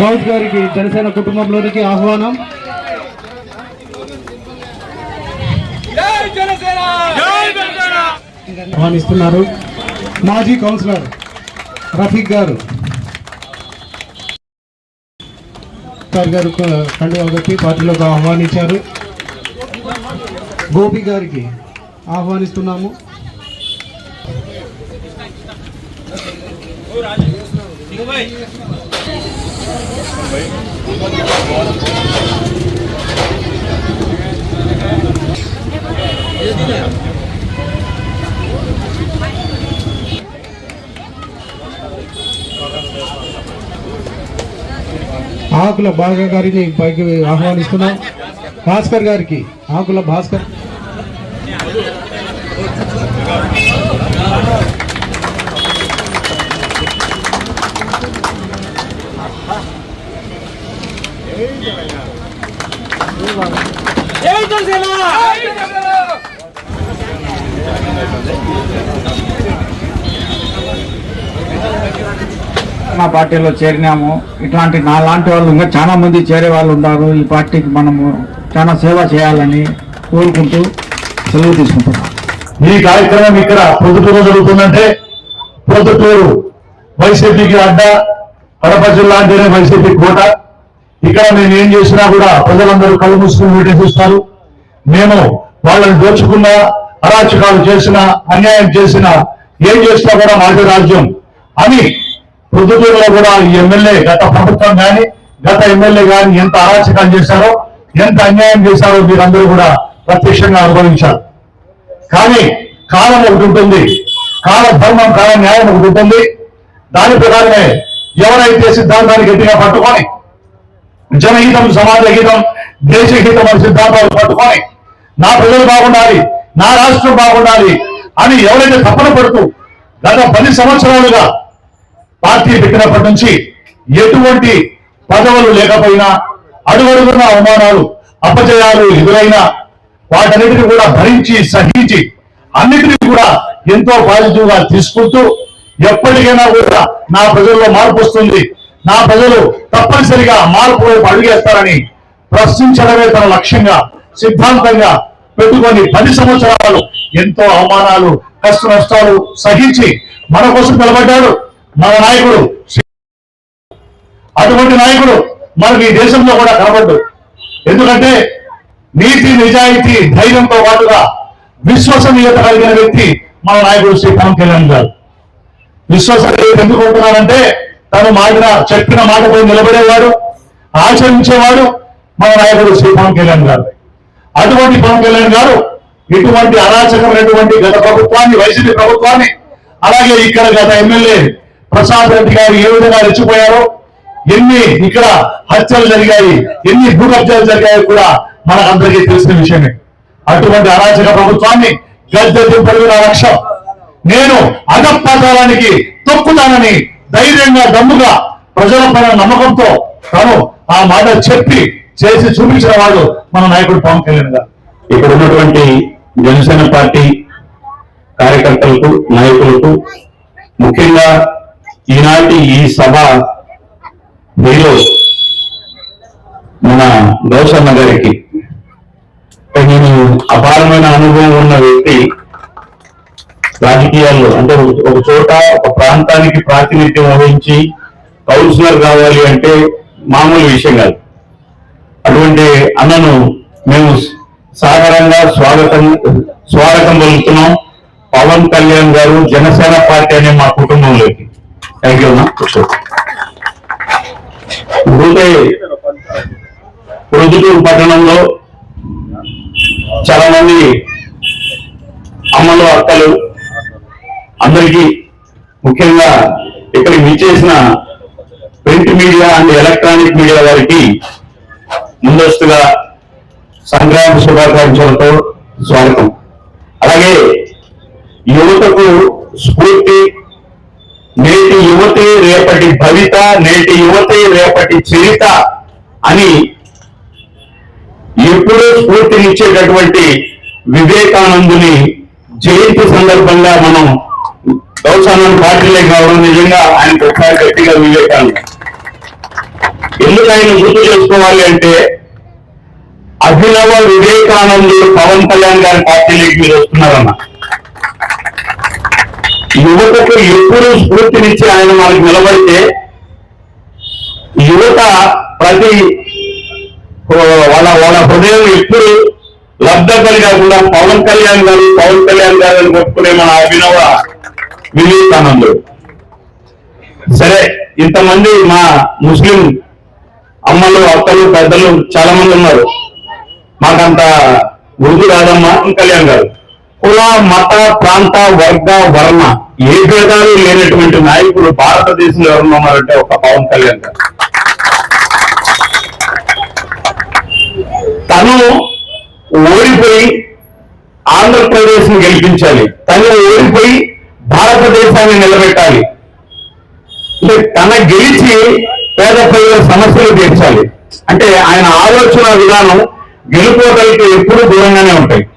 గౌస్ గారికి జనసేన కుటుంబంలోనికి ఆహ్వానం. ఆహ్వానిస్తున్నారు మాజీ కౌన్సిలర్ రఫీక్ గారు. సార్ గారు కండువా పార్టీలోకి ఆహ్వానించారు. గోపి గారికి ఆహ్వానిస్తున్నాము. ఆకుల బాగా గారిని పైకి ఆహ్వానిస్తున్నాం. భాస్కర్ గారికి ఆకుల భాస్కర్. మా పార్టీలో చేరినాము. ఇట్లాంటి నా లాంటి వాళ్ళు ఇంకా చాలా మంది చేరే వాళ్ళు ఉన్నారు. ఈ పార్టీకి మనము చాలా సేవ చేయాలని కోరుకుంటూ సెలవు తీసుకుంటున్నాం. ఈ కార్యక్రమం ఇక్కడ పొద్దుటూరు జరుగుతుందంటే పొద్దుటూరు వైసీపీకి అడ్డ కడప జిల్లా అంటేనే వైసీపీ కోట. ఇక్కడ మేము ఏం చేసినా కూడా ప్రజలందరూ కళ్ళు మూసుకుని వీటి చూస్తారు మేము వాళ్ళని దోచుకున్న అరాచకాలు చేసిన అన్యాయం చేసిన ఏం చేసినా కూడా మాటి రాజ్యం అని పొద్దుటూరులో కూడా ఈ ఎమ్మెల్యే గత ప్రభుత్వం కానీ గత ఎమ్మెల్యే కానీ ఎంత అరాచకాలు చేశారో ఎంత అన్యాయం చేశారో మీరందరూ కూడా ప్రత్యక్షంగా అనుభవించారు కానీ కాలం ఒకటి ఉంటుంది. కాల ధర్మం కాల న్యాయం ఒకటి ఉంటుంది. దాని ప్రకారమే ఎవరైతే సిద్ధాంతాన్ని గట్టిగా పట్టుకొని జనహితం సమాజ హితం దేశహితం అనే సిద్ధాంతాలు పట్టుకొని నా ప్రజలు బాగుండాలి నా రాష్ట్రం బాగుండాలి అని ఎవరైతే తప్పన పడుతూ గత పది సంవత్సరాలుగా పార్టీ పెట్టినప్పటి నుంచి ఎటువంటి పదవులు లేకపోయినా అడుగడుగున అవమానాలు అపజయాలు ఎదురైనా వాటన్నిటిని కూడా భరించి సహించి అన్నిటినీ కూడా ఎంతో పాజిటివ్గా తీసుకుంటూ ఎప్పటికైనా కూడా నా ప్రజల్లో మార్పు వస్తుంది. నా ప్రజలు తప్పనిసరిగా మార్పు వైపు అడుగేస్తారని ప్రశ్నించడమే తన లక్ష్యంగా సిద్ధాంతంగా పెట్టుకొని పది సంవత్సరాలు ఎంతో అవమానాలు కష్ట నష్టాలు సహించి మన కోసం నిలబడ్డాడు మన నాయకుడు. అటువంటి నాయకుడు మనకి ఈ దేశంలో కూడా కనబడ్డు. ఎందుకంటే నీతి నిజాయితీ ధైర్యంతో పాటుగా విశ్వసనీయత కలిగిన వ్యక్తి మన నాయకుడు శ్రీ పవన్ కళ్యాణ్ గారు. విశ్వసనీయత ఎందుకు ఉంటున్నారంటే తను మాట చెప్పిన మాటపై నిలబడేవాడు ఆచరించేవాడు మన నాయకుడు శ్రీ పవన్ కళ్యాణ్ గారు. అటువంటి పవన్ కళ్యాణ్ గారు ఇటువంటి అరాచకమైనటువంటి గత ప్రభుత్వాన్ని వైసీపీ ప్రభుత్వాన్ని అలాగే ఇక్కడ గత ఎమ్మెల్యే ప్రసాద్ రెడ్డి గారు ఏ విధంగా రెచ్చిపోయారో ఎన్ని ఇక్కడ హత్యలు జరిగాయి ఎన్ని భూకబ్జాలు జరిగాయో కూడా మనకందరికీ తెలిసిన విషయమే. అటువంటి అరాచక ప్రభుత్వాన్ని గద్దె దింపడు నా లక్ష్యం. నేను అగపాతానికి తొక్కుతానని ధైర్యంగా దమ్ముగా ప్రజల పైన నమ్మకంతో తను ఆ మాట చెప్పి చేసి చూపించిన వాడు మన నాయకుడు పవన్ కళ్యాణ్ గారు. ఇక్కడ ఉన్నటువంటి జనసేన పార్టీ కార్యకర్తలకు నాయకులకు ముఖ్యంగా ఈనాటి ఈ సభ మీలో మన గౌసమ్మ గారికి నేను అపారమైన అనుభవం ఉన్న వ్యక్తి. రాజకీయాల్లో అంటే ఒక- చోట ఒక ప్రాంతానికి ప్రాతినిధ్యం వహించి కౌన్సిలర్ కావాలి అంటే మామూలు విషయం కాదు. అటువంటి అన్నను మేము సాధారణంగా స్వాగతం స్వాగతం పలుకుతున్నాం. పవన్ కళ్యాణ్ గారు జనసేన పార్టీ అనే మా కుటుంబంలోకి. థ్యాంక్ యూ అన్న. ప్రొద్దుటూరు పట్టణంలో చాలా మంది అమ్మలు అక్కలు అందరికీ ముఖ్యంగా ఇక్కడికి విచ్చేసిన print media and electronic media వారికి ముందస్తుగా సంక్రాంతి శుభాకాంక్షలతో స్వాగతం. అలాగే యువతకు స్ఫూర్తి నేటి యువతే రేపటి భవిత నేటి యువతే రేపటి చరిత అని ఎప్పుడూ స్ఫూర్తినిచ్చేటటువంటి వివేకానందుని జయంతి సందర్భంగా మనం గౌసానం పార్టీలే కావడం నిజంగా ఆయన ఒకసారి గట్టిగా వివేకానంద. ఎందుకు ఆయన గుర్తు చేసుకోవాలి అంటే అభినవ వివేకానందుడు పవన్ కళ్యాణ్ గారి పార్టీలోకి మీరు వస్తున్నారన్న. యువతకు ఎప్పుడు స్ఫూర్తినిచ్చి ఆయన మనకు నిలబడితే యువత ప్రతి వాళ్ళ వాళ్ళ హృదయం ఎప్పుడు లబ్ధపరి కాకుండా పవన్ కళ్యాణ్ గారు పవన్ కళ్యాణ్ గారు అని కొట్టుకునే మన అభినవ వివేకానందుడు సరే ఇంతమంది మా ముస్లిం అమ్మలు అక్కలు పెద్దలు చాలా మంది ఉన్నారు. మాకంత ఉర్దు రాదమ్మా కళ్యాణ్ గారు. కుల మత ప్రాంత వర్గ వర్ణ ఏ భేదాలు లేనటువంటి నాయకులు భారతదేశంలో ఎవరు ఉన్నారంటే ఒక పవన్ కళ్యాణ్ గారు. తను ఓడిపోయి ఆంధ్రప్రదేశ్ని గెలిపించాలి. తను ఓడిపోయి భారతదేశాన్ని నిలబెట్టాలి. తన గెలిచి పేద ప్రజల సమస్యలు తీర్చాలి. అంటే ఆయన ఆలోచన విధానం గెలుపోటలకి ఎప్పుడు దూరంగానే ఉంటాయి.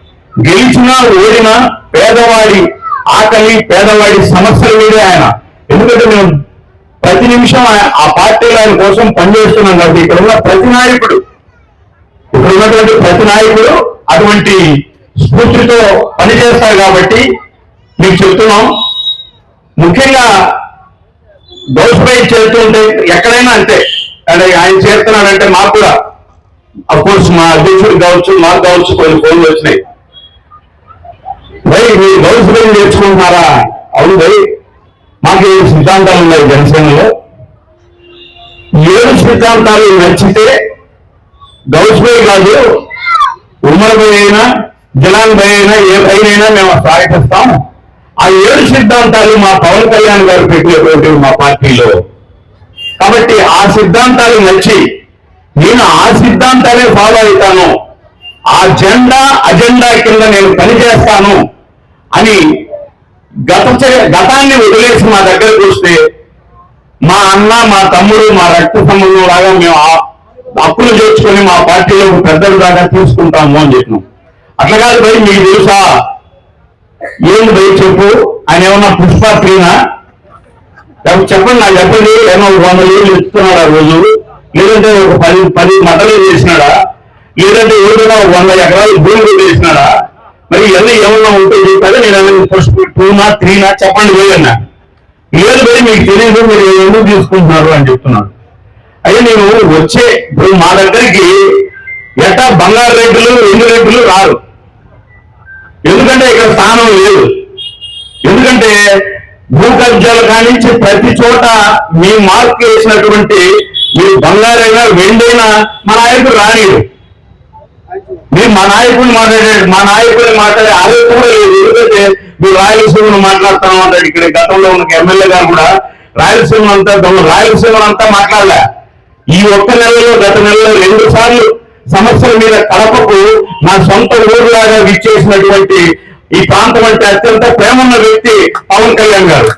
గెలిచినా ఓడినా పేదవాడి ఆకలి పేదవాడి సమస్యల మీదే ఆయన. ఎందుకంటే మేము ప్రతి నిమిషం ఆ- ఆ ఆయన కోసం పనిచేస్తున్నాం కాబట్టి ఇక్కడ ఉన్న ప్రతి నాయకుడు ఇక్కడ ఉన్నటువంటి ప్రతి నాయకుడు అటువంటి స్ఫూర్తితో పనిచేస్తారు కాబట్టి మీకు చెప్తున్నాం. ముఖ్యంగా దోషపై చేరుతుంటే ఎక్కడైనా అంతే. అంటే ఆయన చేరుతున్నాడంటే మాకు కూడా. అఫ్కోర్స్ మా అధ్యక్షుడు కావచ్చు మాకు కావచ్చు కొన్ని ఫోన్లు వచ్చినాయి. భయ్ మీరు దోషపై నేర్చుకుంటున్నారా? అవును భయ్ మాకు ఏడు సిద్ధాంతాలు ఉన్నాయి జనసేనలో. ఏడు సిద్ధాంతాలు నచ్చితే గౌస్పై కాదు ఉమ్మడి భయ్ అయినా జలాన్ భయ అయినా ఏ భయనైనా మేము స్వాగతిస్తాం ఆ ఏడు సిద్ధాంతాలు మా పవన్ కళ్యాణ్ గారు పెట్టినటువంటి మా పార్టీలో. కాబట్టి ఆ సిద్ధాంతాలు నచ్చి నేను ఆ సిద్ధాంతాలే ఫాలో అవుతాను. ఆ జెండా అజెండా కింద నేను పనిచేస్తాను అని గత చే- గతాన్ని వదిలేసి మా దగ్గరకు వస్తే మా అన్న మా తమ్ముడు మా రక్త సంబంధం లాగా మేము అప్పులు చేర్చుకొని మా పార్టీలో పెద్దలు దాకా తీసుకుంటాము అని చెప్పినాం. అట్లా కాదు భయ్ మీకు తెలుసా? ఏంది భయ్ చెప్పు. ఆయన ఏమన్నా పుష్ప ప్రియనా లేకపోతే చెప్పండి నాకు చెప్పండి. ఏమో ఒక వంద ఏళ్ళు ఇస్తున్నాడా రోజు? లేదంటే ఒక పది పది మటలు చేసినాడా లేదంటే ఏదైనా ఒక వంద ఎకరాలు భూమి చేసినాడా మరి ఇవన్నీ ఏమన్నా ఉంటే చెప్పాలి నేను ఏమైనా పుష్ప టూనా త్రీనా చెప్పండి లేదన్నా లేదు భయ్ మీకు తెలియదు మీరు ఎందుకు తీసుకుంటున్నారు అని చెప్తున్నాను. అయ్యా నేను వచ్చే ఇప్పుడు మా దగ్గరికి ఎట్టా బంగారు రేట్లు ఎన్ని రేట్లు రారు. ఎందుకంటే ఇక్కడ స్థానం లేదు. ఎందుకంటే భూ కబ్జాలు కానించి ప్రతి చోట మీ మార్క్ వేసినటువంటి మీరు బంగారైనా వెండైనా మా నాయకుడు రానిడు. మీరు మా నాయకుడిని మాట్లాడే మా నాయకుడిని మాట్లాడే ఆలోచన కూడా లేదు. ఎందుకంటే మీరు రాయలసీమను మాట్లాడుతాం అంటాడు. ఇక్కడ గతంలో ఉన్న ఎమ్మెల్యే గారు కూడా రాయలసీమ అంతా రాయలసీమ అంతా మాట్లాడలే. ఈ ఒక్క నెలలో గత నెలలో రెండు సార్లు సమస్యల మీద కడపకు నా సొంత ఊరులాగా విచ్చేసినటువంటి ఈ ప్రాంతం అంటే అత్యంత ప్రేమ ఉన్న వ్యక్తి పవన్ కళ్యాణ్ గారు.